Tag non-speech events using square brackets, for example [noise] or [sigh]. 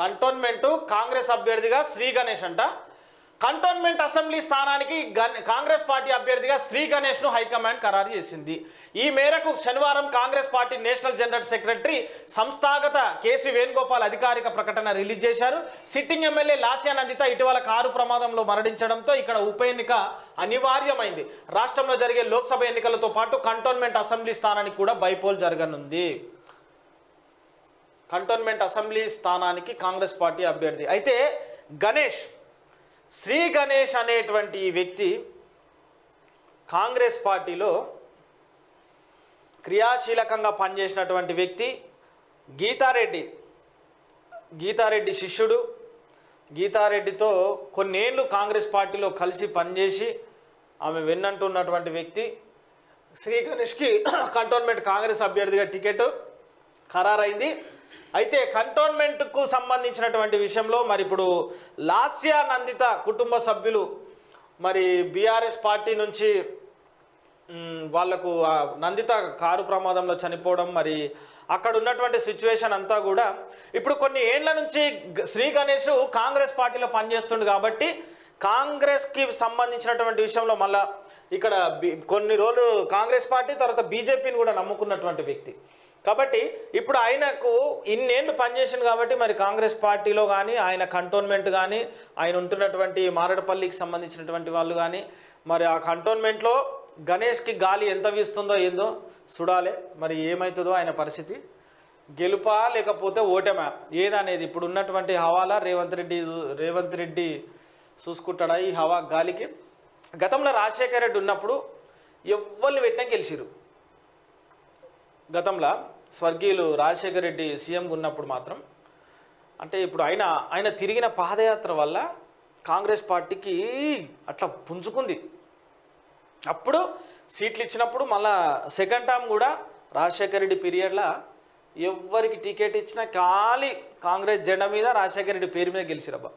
Cantonment Congress అభ్యర్థిగా శ్రీ గణేష్ అంట. Cantonment assembly స్థానానికి కాంగ్రెస్ పార్టీ అభ్యర్థిగా శ్రీ గణేష్ను హైకమాండ్ ఖరారు చేసింది. ఈ మేరకు శనివారం Congress party national general secretary సంస్థాగత కేసీ వేణుగోపాల్ అధికారిక ప్రకటన రిలీజ్ చేశారు. సిట్టింగ్ ఎమ్మెల్యే లాస్యా నందిత ఇటీవల కారు ప్రమాదంలో మరణించడంతో ఇక్కడ ఉప ఎన్నిక అనివార్యమైంది. రాష్ట్రంలో జరిగే లోక్సభ ఎన్నికలతో పాటు కంటోన్మెంట్ అసెంబ్లీ స్థానానికి కూడా బైపోల్ జరగనుంది. కంటోన్మెంట్ అసెంబ్లీ స్థానానికి కాంగ్రెస్ పార్టీ అభ్యర్థి. అయితే గణేష్ శ్రీ గణేష్ అనేటువంటి వ్యక్తి కాంగ్రెస్ పార్టీలో క్రియాశీలకంగా పనిచేసినటువంటి వ్యక్తి గీతారెడ్డి. గీతారెడ్డి శిష్యుడు. గీతారెడ్డితో కొన్నేళ్ళు కాంగ్రెస్ పార్టీలో కలిసి పనిచేసి ఆమె వెన్నంటున్నటువంటి వ్యక్తి. శ్రీ గణేష్కి [clears throat] కంటోన్మెంట్ కాంగ్రెస్ అభ్యర్థిగా టికెట్ ఖరారైంది. అయితే కంటోన్మెంట్కు సంబంధించినటువంటి విషయంలో మరి ఇప్పుడు లాస్యా నందిత కుటుంబ సభ్యులు మరి బీఆర్ఎస్ పార్టీ నుంచి వాళ్ళకు నందిత కారు ప్రమాదంలో చనిపోవడం మరి అక్కడ ఉన్నటువంటి సిచ్యువేషన్ అంతా కూడా ఇప్పుడు కొన్ని ఏండ్ల నుంచి శ్రీ గణేష్ కాంగ్రెస్ పార్టీలో పనిచేస్తుండు కాబట్టి కాంగ్రెస్కి సంబంధించినటువంటి విషయంలో మళ్ళా ఇక్కడ కొన్ని రోజులు కాంగ్రెస్ పార్టీ తర్వాత బీజేపీని కూడా నమ్ముకున్నటువంటి వ్యక్తి. కాబట్టి ఇప్పుడు ఆయనకు ఇన్నేళ్ళు పనిచేసింది కాబట్టి మరి కాంగ్రెస్ పార్టీలో కానీ ఆయన కంటోన్మెంట్ కానీ ఆయన ఉంటున్నటువంటి మారడపల్లికి సంబంధించినటువంటి వాళ్ళు కానీ మరి ఆ కంటోన్మెంట్లో గణేష్కి గాలి ఎంత వీస్తుందో ఏందో చూడాలి. మరి ఏమవుతుందో ఆయన పరిస్థితి. గెలుపా లేకపోతే ఓటమా? ఏదనేది? ఇప్పుడు ఉన్నటువంటి హవాలా రేవంత్ రెడ్డి రేవంత్ రెడ్డి చూసుకుంటాడా ఈ హవా గాలికి? గతంలో రాజశేఖర రెడ్డి ఉన్నప్పుడు ఎవ్వరిని పెట్టినా గెలిచిరు గతంలో స్వర్గీయులు రాజశేఖర రెడ్డి సీఎంగా ఉన్నప్పుడు మాత్రం అంటే ఇప్పుడు ఆయన ఆయన తిరిగిన పాదయాత్ర వల్ల కాంగ్రెస్ పార్టీకి అట్లా పుంజుకుంది. అప్పుడు సీట్లు ఇచ్చినప్పుడు మళ్ళా సెకండ్ టర్మ్ కూడా రాజశేఖర రెడ్డి పీరియడ్లో ఎవ్వరికి టికెట్ ఇచ్చినా ఖాళీ కాంగ్రెస్ జెండా మీద రాజశేఖర రెడ్డి పేరు మీద గెలిచిరబ్బా